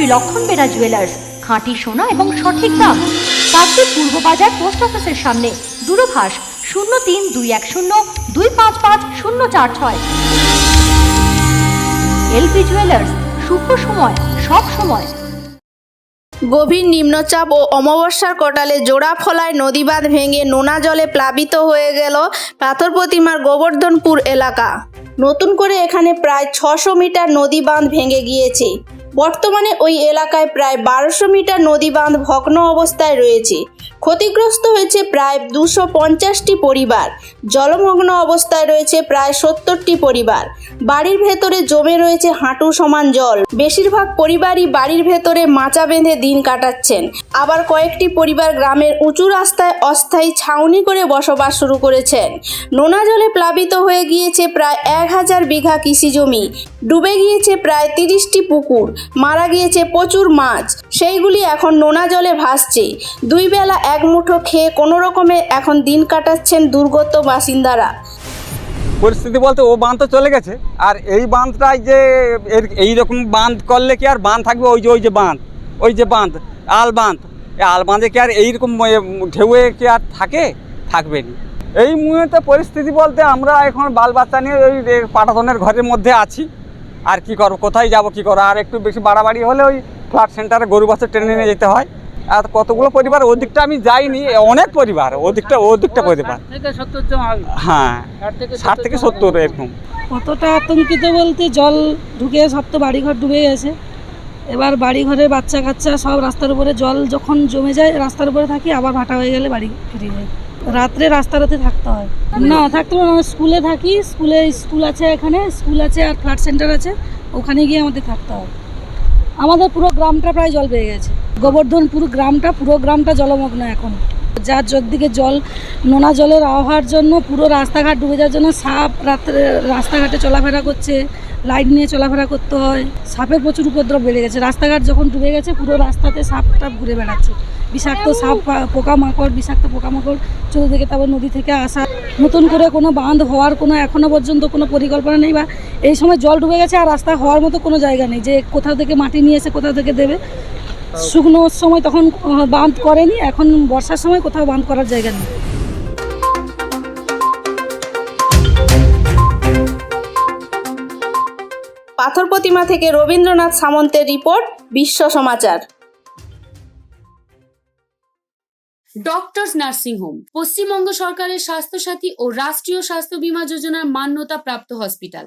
শ্রী লক্ষণ বেরা জুয়েলার্স খাঁটি সোনা এবং সঠিক দাম। কাকদ্বীপ পূর্ব বাজার পোস্ট অফিসের সামনে, দূরভাষ শূন্য তিন দুই এক শূন্য দুই পাঁচ পাঁচ শূন্য চার ছয়। এলপি জুয়েলার্স শুভ সময়, সব সময়। গভীর নিম্নচাপ ও অমাবস্যার কটালে জোড়া ফলায় নদীবাঁধ ভেঙে নোনা জলে প্লাবিত হয়ে গেল পাথর প্রতিমার গোবর্ধনপুর এলাকা। নতুন করে এখানে প্রায় ছশো মিটার নদী বাঁধ ভেঙে গিয়েছে। বর্তমানে ওই এলাকায় প্রায় বারোশো মিটার নদী বাঁধ ভগ্ন অবস্থায় রয়েছে। ক্ষতিগ্রস্ত হয়েছে প্রায় দুশো পঞ্চাশটি পরিবার। জলমগ্ন অবস্থায় রয়েছে প্রায় সত্তরটি পরিবার। বাড়ির ভেতরে জমে রয়েছে হাঁটু সমান জল। বেশিরভাগ পরিবারই বাড়ির ভেতরে মাচা বেঁধে দিন কাটাচ্ছেন। আবার কয়েকটি পরিবার গ্রামের উঁচু রাস্তায় অস্থায়ী ছাউনি করে বসবাস শুরু করেছেন। নোনা জলে প্লাবিত হয়ে গিয়েছে প্রায় এক হাজার বিঘা কৃষি জমি। ডুবে গিয়েছে প্রায় তিরিশটি পুকুর। মারা গিয়েছে প্রচুর মাছ। সেইগুলি এখন নোনা জলে ভাসছে। দুই বেলা এক মুঠো খেয়ে কোনো রকমে এখন দিন কাটাচ্ছেন দুর্গত বাসিন্দারা। পরিস্থিতি বলতে ও বাঁধ তো চলে গেছে, আর এই বাঁধটাই যে এর এইরকম বাঁধ করলে কি আর বাঁধ থাকবে? ওই যে ওই যে বাঁধ, ওই যে বাঁধ, আল বাঁধ আল বাঁধে কি আর এইরকম ঢেউয়ে কি আর থাকে? থাকবে না। এই মুহূর্তে পরিস্থিতি বলতে আমরা এখন বাল বাচ্চা নিয়ে ওই পাটাতনের ঘরের মধ্যে আছি। আর কি করব, কোথায় যাব, কি করব? আর একটু বেশি বাড়াবাড়ি হলে ওই ফ্লাট সেন্টারে গরু বাচ্চা ট্রেনে নিয়ে যেতে হয়। আর কতগুলো পরিবার, ওদিকটা আমি যাইনি, অনেক পরিবার, ওদিকটা ওদিকটা পরিবার। হ্যাঁ ষাট থেকে সত্তর এরকম। কতটা আতঙ্কিত বলতে জল ঢুকে, সব তো বাড়িঘর ডুবে গেছে। এবার বাড়ি ঘরে বাচ্চা কাচ্চা সব রাস্তার উপরে জল যখন জমে যায়, রাস্তার উপরে থাকি, আবার ভাটা হয়ে গেলে বাড়ি ফিরে যাই। রাত্রে রাস্তারাতে থাকতে হয়। না, থাকতে না স্কুলে থাকি, স্কুলে স্কুল আছে এখানে, স্কুল আছে আর ফ্ল্যাট সেন্টার আছে, ওখানে গিয়ে আমাদের থাকতে হয়। আমাদের পুরো গ্রামটা প্রায় জল পেয়ে গেছে। গোবর্ধন পুরো গ্রামটা পুরো গ্রামটা জলমগ্ন এখন। যার দিকে জল, নোনা জলের আবহাওয়ার জন্য পুরো রাস্তাঘাট ডুবে যাওয়ার জন্য সাপ রাত্রে রাস্তাঘাটে চলাফেরা করছে, লাইট নিয়ে চলাফেরা করতে হয়। সাপের প্রচুর উপদ্রব বেড়ে গেছে। রাস্তাঘাট যখন ডুবে গেছে, পুরো রাস্তাতে সাপ টাপ ঘুরে বেড়াচ্ছে। বিষাক্ত সাপ, পোকামাকড়, বিষাক্ত পোকামাকড় চতুর্দিকে তারপর নদী থেকে আসা। নতুন করে কোনো বাঁধ হওয়ার কোনো এখনও পর্যন্ত কোনো পরিকল্পনা নেই বা এই সময় জল ডুবে গেছে আর রাস্তা হওয়ার মতো কোনো জায়গা নেই। যে কোথাও থেকে মাটি নিয়ে এসে কোথাও থেকে দেবে শুকনোর সময় তখন বাঁধ করেনি এখন বর্ষার সময় কোথাও বাঁধ করার জায়গা নেই। পাথর প্রতিমা থেকে Rabindranath সামন্তের report Biswa Samachar. Doctors nursing home Paschimbanga সরকারের স্বাস্থ্যসাথী ও রাষ্ট্রীয় স্বাস্থ্য বীমা যোজনার মান্যতা প্রাপ্ত hospital.